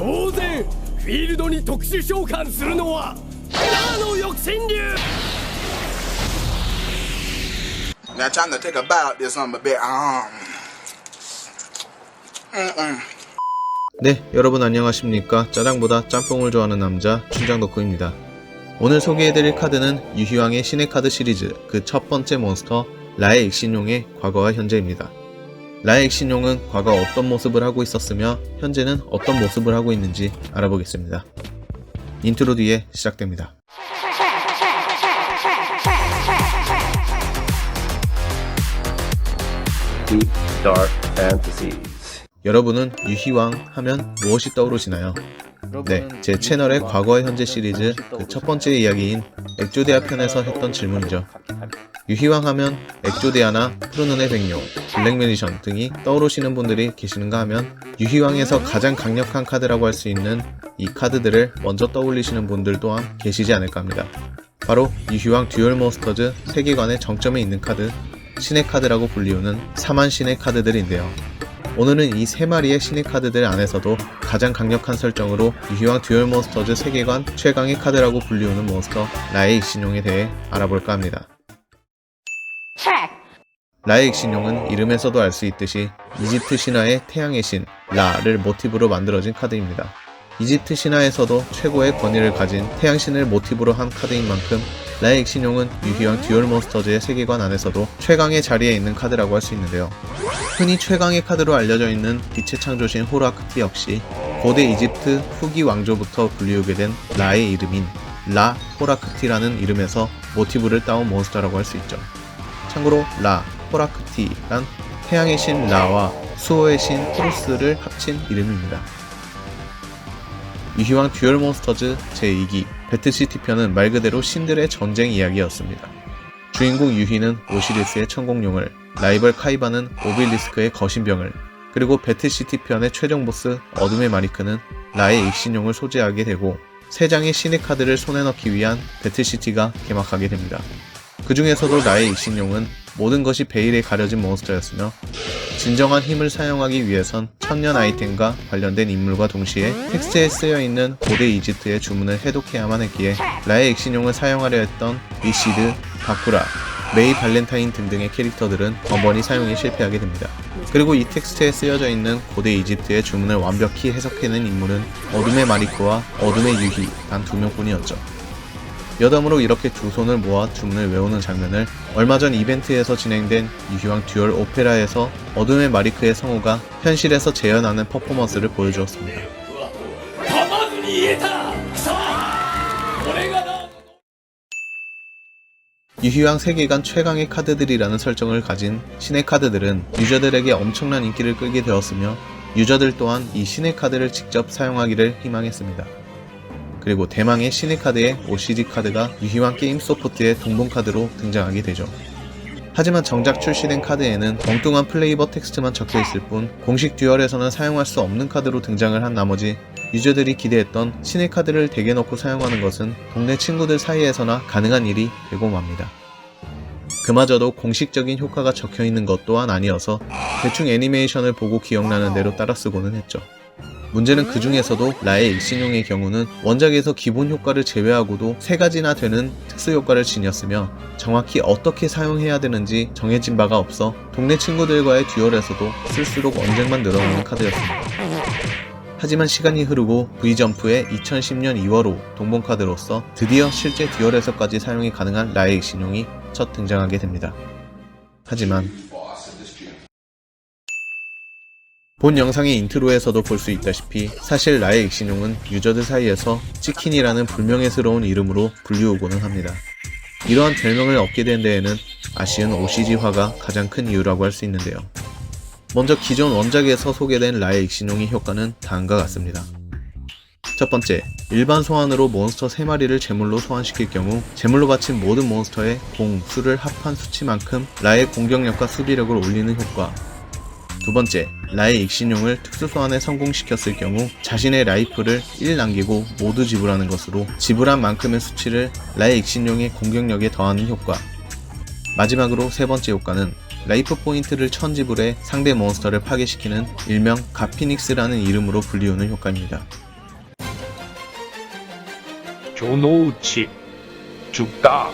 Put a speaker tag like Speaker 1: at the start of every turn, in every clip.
Speaker 1: 当然フィールドに特殊召喚するのはラの翼神竜
Speaker 2: Now trying to take a bite out this um a bit. Um. Mm-mm.
Speaker 3: 네, 여러분 안녕하십니까? 짜장보다 짬뽕을 좋아하는 남자 춘장덕후입니다. 오늘 소개해드릴 카드는 유희왕의 신의 카드 시리즈 그 첫 번째 몬스터 라의 익신용의 과거와 현재입니다. 라의 익신용은 과거 어떤 모습을 하고 있었으며 현재는 어떤 모습을 하고 있는지 알아보겠습니다. 인트로 뒤에 시작됩니다.
Speaker 4: deep, dark fantasies.
Speaker 3: 여러분은 유희왕 하면 무엇이 떠오르시나요? 네, 제 채널의 과거와 현재 시리즈 그 첫 번째 이야기인 엑조데아 편에서 했던 질문이죠. 유희왕 하면 엑조데아나 푸른눈의 백룡, 블랙 매디션 등이 떠오르시는 분들이 계시는가 하면 유희왕에서 가장 강력한 카드라고 할 수 있는 이 카드들을 먼저 떠올리시는 분들 또한 계시지 않을까 합니다. 바로 유희왕 듀얼 몬스터즈 세계관의 정점에 있는 카드, 신의 카드라고 불리우는 4만 신의 카드들인데요. 오늘은 이 세 마리의 신의 카드들 안에서도 가장 강력한 설정으로 유희왕 듀얼 몬스터즈 세계관 최강의 카드라고 불리우는 몬스터 라의 익신용에 대해 알아볼까 합니다. 라의 익신용은 이름에서도 알 수 있듯이 이집트 신화의 태양의 신 라를 모티브로 만들어진 카드입니다. 이집트 신화에서도 최고의 권위를 가진 태양신을 모티브로 한 카드인 만큼 라의 익신용은 유희왕 듀얼 몬스터즈의 세계관 안에서도 최강의 자리에 있는 카드라고 할 수 있는데요. 흔히 최강의 카드로 알려져 있는 빛의 창조신 호라크티 역시 고대 이집트 후기 왕조부터 불리우게 된 라의 이름인 라 호라크티라는 이름에서 모티브를 따온 몬스터라고 할 수 있죠. 참고로 라 호라크티란 태양의 신 라와 수호의 신 호루스를 합친 이름입니다. 유희왕 듀얼 몬스터즈 제2기 배트시티 편은 말 그대로 신들의 전쟁 이야기였습니다. 주인공 유희는 오시리스의 천공룡을, 라이벌 카이바는 오빌리스크의 거신병을, 그리고 배트시티 편의 최종 보스 어둠의 마리크는 라의 익신용을 소지하게 되고 세 장의 신의 카드를 손에 넣기 위한 배트시티가 개막하게 됩니다. 그 중에서도 라의 익신용은 모든 것이 베일에 가려진 몬스터였으며 진정한 힘을 사용하기 위해선 천년 아이템과 관련된 인물과 동시에 텍스트에 쓰여 있는 고대 이집트의 주문을 해독해야만 했기에 라의 액신용을 사용하려 했던 리시드, 바쿠라, 메이 발렌타인 등등의 캐릭터들은 번번이 사용에 실패하게 됩니다. 그리고 이 텍스트에 쓰여져 있는 고대 이집트의 주문을 완벽히 해석해낸 인물은 어둠의 마리코와 어둠의 유희 단 두 명뿐이었죠. 여담으로 이렇게 두 손을 모아 주문을 외우는 장면을 얼마 전 이벤트에서 진행된 유희왕 듀얼 오페라에서 어둠의 마리크의 성우가 현실에서 재현하는 퍼포먼스를 보여주었습니다. 유희왕 세계관 최강의 카드들이라는 설정을 가진 신의 카드들은 유저들에게 엄청난 인기를 끌게 되었으며 유저들 또한 이 신의 카드를 직접 사용하기를 희망했습니다. 그리고 대망의 신의 카드의 OCD 카드가 유희왕 게임 소프트의 동봉 카드로 등장하게 되죠. 하지만 정작 출시된 카드에는 엉뚱한 플레이버 텍스트만 적혀 있을 뿐 공식 듀얼에서는 사용할 수 없는 카드로 등장을 한 나머지 유저들이 기대했던 신의 카드를 덱에 넣고 사용하는 것은 동네 친구들 사이에서나 가능한 일이 되고 맙니다. 그마저도 공식적인 효과가 적혀 있는 것 또한 아니어서 대충 애니메이션을 보고 기억나는 대로 따라 쓰고는 했죠. 문제는 그 중에서도 라의 일신용의 경우는 원작에서 기본 효과를 제외하고도 세 가지나 되는 특수 효과를 지녔으며 정확히 어떻게 사용해야 되는지 정해진 바가 없어 동네 친구들과의 듀얼에서도 쓸수록 언쟁만 늘어나는 카드였습니다. 하지만 시간이 흐르고 V점프의 2010년 2월호 동봉 카드로서 드디어 실제 듀얼에서까지 사용이 가능한 라의 일신용이 첫 등장하게 됩니다. 하지만 본 영상의 인트로에서도 볼 수 있다시피 사실 라의 익신용은 유저들 사이에서 치킨이라는 불명예스러운 이름으로 불리우고는 합니다. 이러한 별명을 얻게 된 데에는 아쉬운 OCG화가 가장 큰 이유라고 할 수 있는데요. 먼저 기존 원작에서 소개된 라의 익신용의 효과는 다음과 같습니다. 첫 번째, 일반 소환으로 몬스터 3마리를 제물로 소환시킬 경우 제물로 바친 모든 몬스터의 공, 수를 합한 수치만큼 라의 공격력과 수비력을 올리는 효과 두 번째, 라의 익신용을 특수 소환에 성공시켰을 경우 자신의 라이프를 1 남기고 모두 지불하는 것으로 지불한 만큼의 수치를 라의 익신용의 공격력에 더하는 효과. 마지막으로 세 번째 효과는 라이프 포인트를 천 지불해 상대 몬스터를 파괴시키는 일명 가피닉스라는 이름으로 불리우는 효과입니다.
Speaker 5: 조노우치 죽다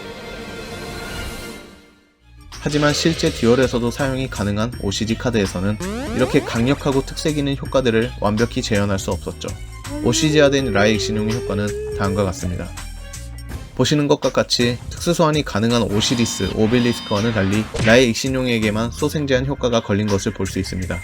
Speaker 3: 하지만 실제 듀얼에서도 사용이 가능한 OCG 카드에서는 이렇게 강력하고 특색 있는 효과들을 완벽히 재현할 수 없었죠. OCG화된 라이익 신용의 효과는 다음과 같습니다. 보시는 것과 같이 특수 소환이 가능한 오시리스, 오빌리스크와는 달리 라이익 신용에게만 소생 제한 효과가 걸린 것을 볼 수 있습니다.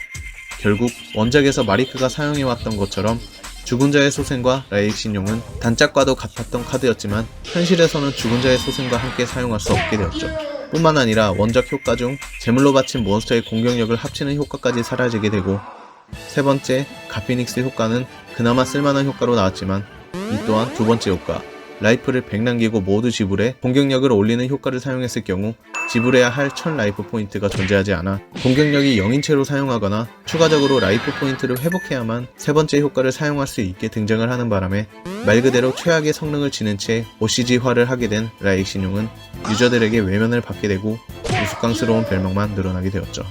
Speaker 3: 결국 원작에서 마리크가 사용해왔던 것처럼 죽은 자의 소생과 라이익 신용은 단짝과도 같았던 카드였지만 현실에서는 죽은 자의 소생과 함께 사용할 수 없게 되었죠. 뿐만 아니라 원작 효과 중 제물로 바친 몬스터의 공격력을 합치는 효과까지 사라지게 되고 세 번째 가피닉스 효과는 그나마 쓸만한 효과로 나왔지만 이 또한 두 번째 효과. 라이프를 100 남기고 모두 지불해 공격력을 올리는 효과를 사용했을 경우 지불해야 할 1000 라이프 포인트가 존재하지 않아 공격력이 0인체로 사용하거나 추가적으로 라이프 포인트를 회복해야만 세 번째 효과를 사용할 수 있게 등장을 하는 바람에 말 그대로 최악의 성능을 지닌 채 OCG화를 하게 된 라이익 신용은 유저들에게 외면을 받게 되고 우스꽝스러운 별명만 늘어나게 되었죠.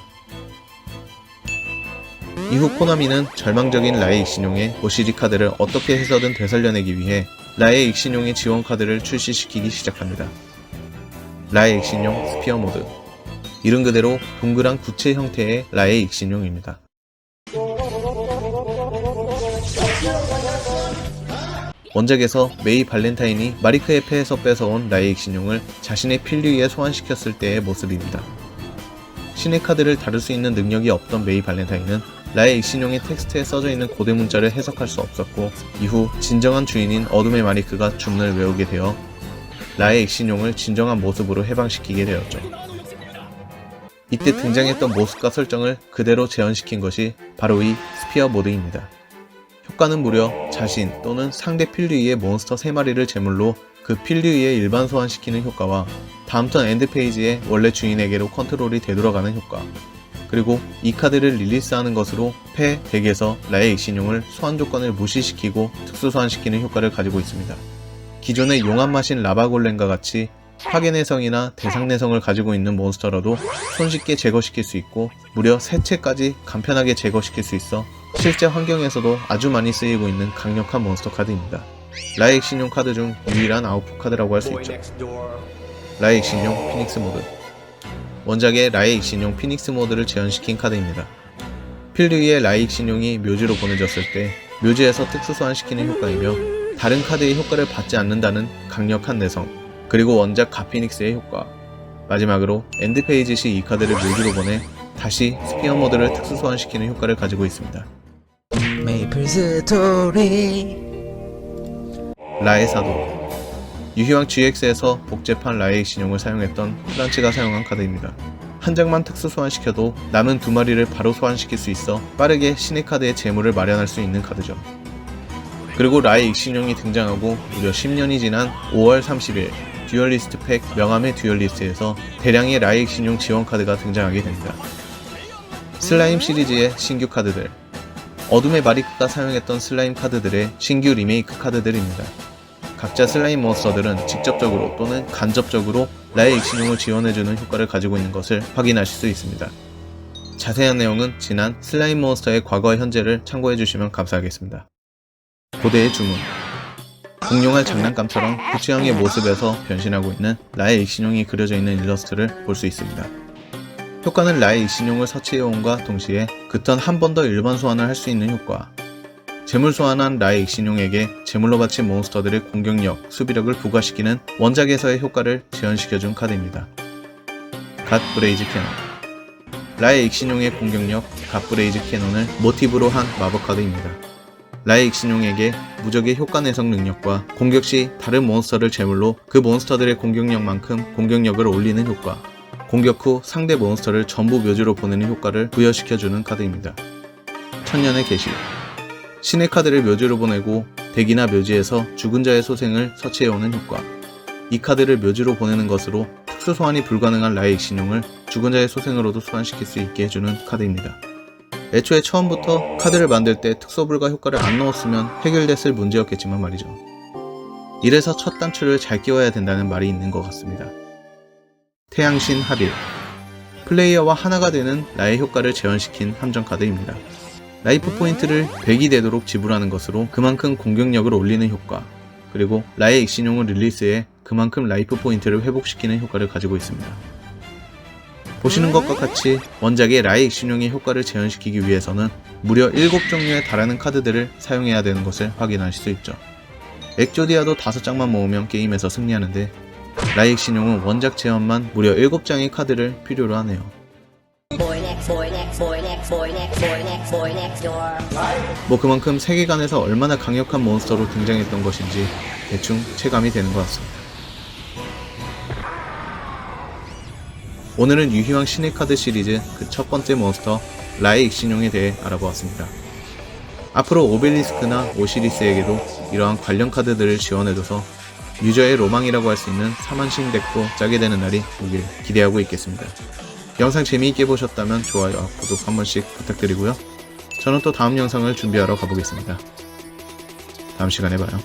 Speaker 3: 이후 코나미는 절망적인 라이익 신용의 OCG 카드를 어떻게 해서든 되살려내기 위해 라의 익신용의 지원 카드를 출시시키기 시작합니다. 라의 익신용 스피어 모드 이름 그대로 동그란 구체 형태의 라의 익신용입니다. 원작에서 메이 발렌타인이 마리크의 패에서 뺏어온 라의 익신용을 자신의 필류에 소환시켰을 때의 모습입니다. 신의 카드를 다룰 수 있는 능력이 없던 메이 발렌타인은 라의 익신용의 텍스트에 써져 있는 고대 문자를 해석할 수 없었고 이후 진정한 주인인 어둠의 마리크가 주문을 외우게 되어 라의 익신용을 진정한 모습으로 해방시키게 되었죠. 이때 등장했던 모습과 설정을 그대로 재현시킨 것이 바로 이 스피어 모드입니다. 효과는 무려 자신 또는 상대 필류이의 몬스터 3마리를 제물로 그 필류이에 일반 소환시키는 효과와 다음 턴 엔드 페이지에 원래 주인에게로 컨트롤이 되돌아가는 효과 그리고 이 카드를 릴리스하는 것으로 패 덱에서 라의 익신용을 소환 조건을 무시시키고 특수 소환시키는 효과를 가지고 있습니다. 기존의 용암 마신 라바골렘과 같이 파괴내성이나 대상내성을 가지고 있는 몬스터라도 손쉽게 제거시킬 수 있고 무려 3채까지 간편하게 제거시킬 수 있어 실제 환경에서도 아주 많이 쓰이고 있는 강력한 몬스터 카드입니다. 라이익 신용 카드 중 유일한 아웃풋 카드라고 할 수 있죠. 라이익 신용 피닉스 모드 원작의 라이익 신용 피닉스 모드를 재현시킨 카드입니다. 필드위의 라이익 신용이 묘지로 보내졌을 때 묘지에서 특수 소환시키는 효과이며 다른 카드의 효과를 받지 않는다는 강력한 내성 그리고 원작 가피닉스의 효과 마지막으로 엔드 페이지 시 이 카드를 묘지로 보내 다시 스피어 모드를 특수 소환시키는 효과를 가지고 있습니다.
Speaker 6: 메이플 스토리
Speaker 3: 라의 사도 유희왕 GX에서 복제판 라의 신용을 사용했던 프란치가 사용한 카드입니다. 한 장만 특수 소환시켜도 남은 두 마리를 바로 소환시킬 수 있어 빠르게 신의 카드의 재물을 마련할 수 있는 카드죠. 그리고 라의 익신용이 등장하고 무려 10년이 지난 5월 30일 듀얼리스트 팩 명함의 듀얼리스트에서 대량의 라의 익신용 지원 카드가 등장하게 됩니다. 슬라임 시리즈의 신규 카드들 어둠의 마리크가 사용했던 슬라임 카드들의 신규 리메이크 카드들입니다. 각자 슬라임 몬스터들은 직접적으로 또는 간접적으로 라의 익신용을 지원해주는 효과를 가지고 있는 것을 확인하실 수 있습니다. 자세한 내용은 지난 슬라임 몬스터의 과거 현재를 참고해주시면 감사하겠습니다. 고대의 주문 공룡알 장난감처럼 부치형의 모습에서 변신하고 있는 라의 익신용이 그려져 있는 일러스트를 볼 수 있습니다. 효과는 라의 익신용을 서치해온과 동시에 그 턴 한 번 더 일반 소환을 할 수 있는 효과 재물 소환한 라의 익신용에게 재물로 바친 몬스터들의 공격력, 수비력을 부과시키는 원작에서의 효과를 재현시켜준 카드입니다. 갓 브레이즈 캐논 라의 익신용의 공격력, 갓 브레이즈 캐논을 모티브로 한 마법 카드입니다. 라의 익신용에게 무적의 효과 내성 능력과 공격 시 다른 몬스터를 제물로 그 몬스터들의 공격력만큼 공격력을 올리는 효과, 공격 후 상대 몬스터를 전부 묘지로 보내는 효과를 부여시켜주는 카드입니다. 천년의 계시 신의 카드를 묘지로 보내고 덱이나 묘지에서 죽은 자의 소생을 서치해오는 효과 이 카드를 묘지로 보내는 것으로 특수 소환이 불가능한 라의 익신용을 죽은 자의 소생으로도 소환시킬 수 있게 해주는 카드입니다. 애초에 처음부터 카드를 만들 때 특수 불가 효과를 안 넣었으면 해결됐을 문제였겠지만 말이죠. 이래서 첫 단추를 잘 끼워야 된다는 말이 있는 것 같습니다. 태양신 합일 플레이어와 하나가 되는 나의 효과를 재현시킨 함정 카드입니다. 라이프 포인트를 100이 되도록 지불하는 것으로 그만큼 공격력을 올리는 효과 그리고 라의 익신용은 릴리스에 그만큼 라이프 포인트를 회복시키는 효과를 가지고 있습니다. 보시는 것과 같이 원작의 라의 익신용의 효과를 재현시키기 위해서는 무려 7종류에 달하는 카드들을 사용해야 되는 것을 확인하실 수 있죠. 엑조디아도 5장만 모으면 게임에서 승리하는데 라의 익신용은 원작 재현만 무려 7장의 카드를 필요로 하네요. 뭐 그만큼 세계관에서 얼마나 강력한 몬스터로 등장했던 것인지 대충 체감이 되는 것 같습니다. 오늘은 유희왕 신의 카드 시리즈 그 첫 번째 몬스터 라의 익신용에 대해 알아보았습니다. 앞으로 오벨리스크나 오시리스에게도 이러한 관련 카드들을 지원해줘서 유저의 로망이라고 할 수 있는 3만신 덱도 짜게 되는 날이 오길 기대하고 있겠습니다. 영상 재미있게 보셨다면 좋아요와 구독 한 번씩 부탁드리고요. 저는 또 다음 영상을 준비하러 가보겠습니다. 다음 시간에 봐요.